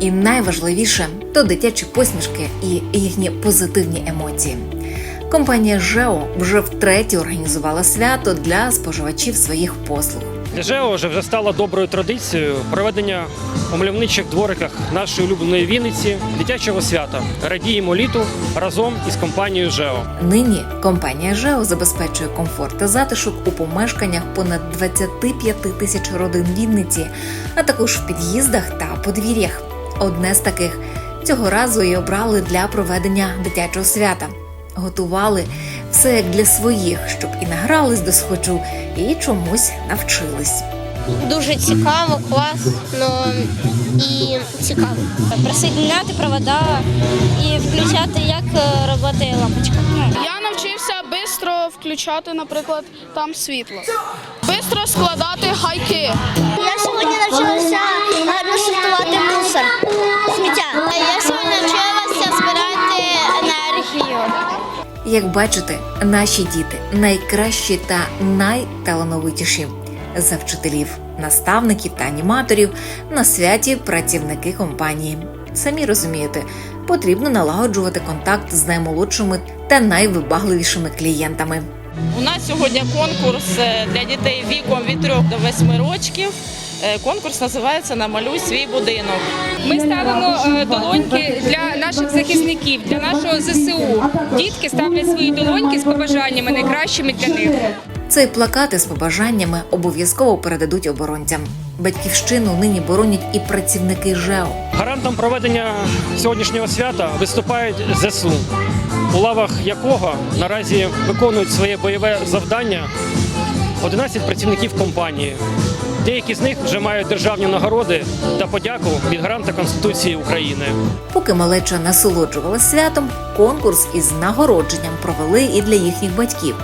І найважливіше то дитячі посмішки і їхні позитивні емоції. Компанія ЖЕО вже втретє організувала свято для споживачів своїх послуг. Для ЖЕО вже стало доброю традицією проведення у мальовничих двориках нашої улюбленої Вінниці дитячого свята. Радіємо літу разом із компанією ЖЕО. Нині компанія ЖЕО забезпечує комфорт та затишок у помешканнях понад 25 тисяч родин Вінниці, а також в під'їздах та подвір'ях. Одне з таких цього разу і обрали для проведення дитячого свята. Готували все як для своїх, щоб і награлись до схочу, і чомусь навчились. Дуже цікаво, класно і цікаво. присоединяти провода і включати, як е, роботи лампочка. Я навчився швидко включати, наприклад, там світло. Швидко складати гайки. Як бачите, наші діти найкращі та найталановитіші за вчителів, наставників та аніматорів на святі працівники компанії. Самі розумієте, потрібно налагоджувати контакт з наймолодшими та найвибагливішими клієнтами. У нас сьогодні конкурс е, для дітей віком від 3 до 8 років. Е, Конкурс називається Намалюй свій будинок. Ми ставимо е, долоньки для наших захисників, для нашого ЗСУ. Дітки ставлять свої долоньки з побажаннями найкращими для них. Цей плакати з побажаннями обов'язково передадуть оборонцям. Батьківщину нині боронять і працівники ЖЕО. Гарантом проведення сьогоднішнього свята виступають ЗСУ, у лавах якого наразі виконують своє бойове завдання 11 працівників компанії. Деякі з них вже мають державні нагороди та подяку від гаранта Конституції України. Поки малеча насолоджувала святом, конкурс із нагородженням провели і для їхніх батьків,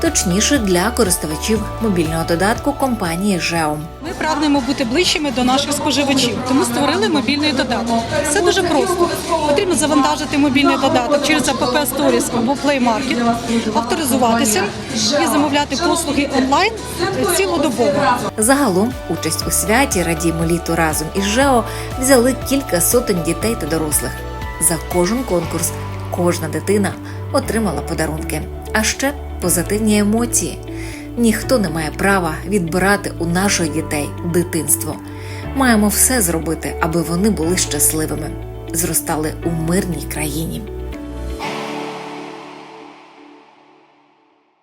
точніше для користувачів мобільного додатку компанії ЖЕО. Ми прагнемо бути ближчими до наших споживачів, тому створили мобільний додаток. Все дуже просто. Потрібно завантажити мобільний додаток через АПП Stories або Play Market, авторизуватися і замовляти послуги онлайн цілодобово. Загалом участь у святі Радімо літу разом із ЖЕО взяли кілька сотень дітей та дорослих. За кожен конкурс кожна дитина отримала подарунки, а ще позитивні емоції. Ніхто не має права відбирати у наших дітей дитинство. Маємо все зробити, аби вони були щасливими, зростали у мирній країні.